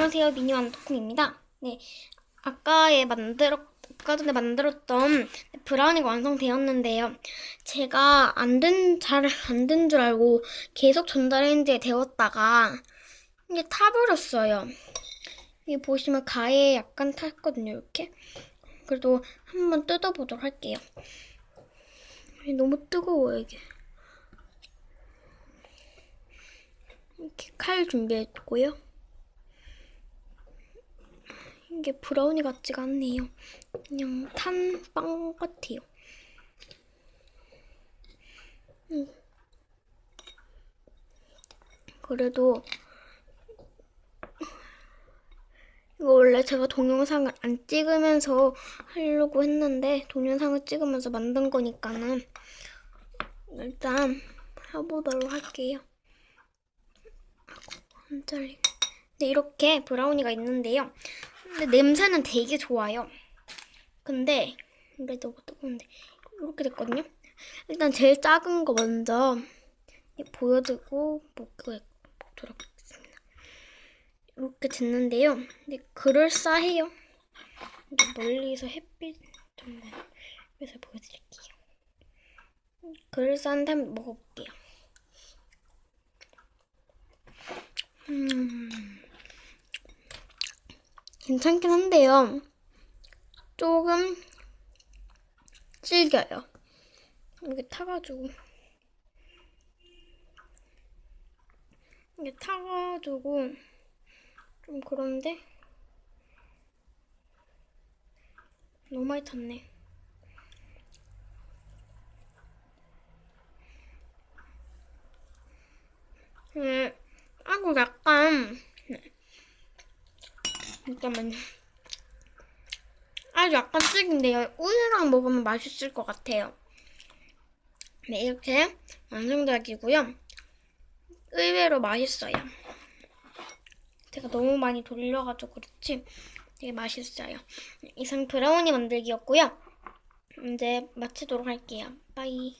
안녕하세요. 미니완 토콩입니다. 네, 아까에 만들었, 아까 전에 만들었던 브라우니가 완성되었는데요. 제가 안 된, 잘 안 된 줄 알고 계속 전자레인지에 데웠다가 이게 타버렸어요. 여기 보시면 가에 약간 탔거든요, 이렇게. 그래도 한번 뜯어보도록 할게요. 너무 뜨거워요, 이게. 이렇게 칼 준비했고요. 이게 브라우니 같지가 않네요. 그냥 탄 빵 같아요. 음. 그래도 이거 원래 제가 동영상을 안 찍으면서 하려고 했는데 동영상을 찍으면서 만든 거니까는 일단 해보도록 할게요. 안 잘리네. 네, 이렇게 브라우니가 있는데요. 근데 냄새는 되게 좋아요. 근데 이게 너무 뜨거운데 이렇게 됐거든요. 일단 제일 작은 거 먼저 보여드리고 먹도록 하겠습니다. 이렇게 됐는데요. 근데 그럴싸해요. 멀리서 햇빛 좀 보여드릴게요. 그럴싸한데 한번 먹어볼게요. 음. 괜찮긴 한데요. 조금 질겨요. 이게 타가지고. 이게 타가지고 좀 그런데 너무 많이 탔네. 음, 아고 약간 네. 잠깐만요. 아주 약간 쓰긴데요. 우유랑 먹으면 맛있을 것 같아요. 네, 이렇게 완성작이고요. 의외로 맛있어요. 제가 너무 많이 돌려가지고 그렇지 되게 맛있어요. 이상 브라우니 만들기였고요. 이제 마치도록 할게요. 빠이.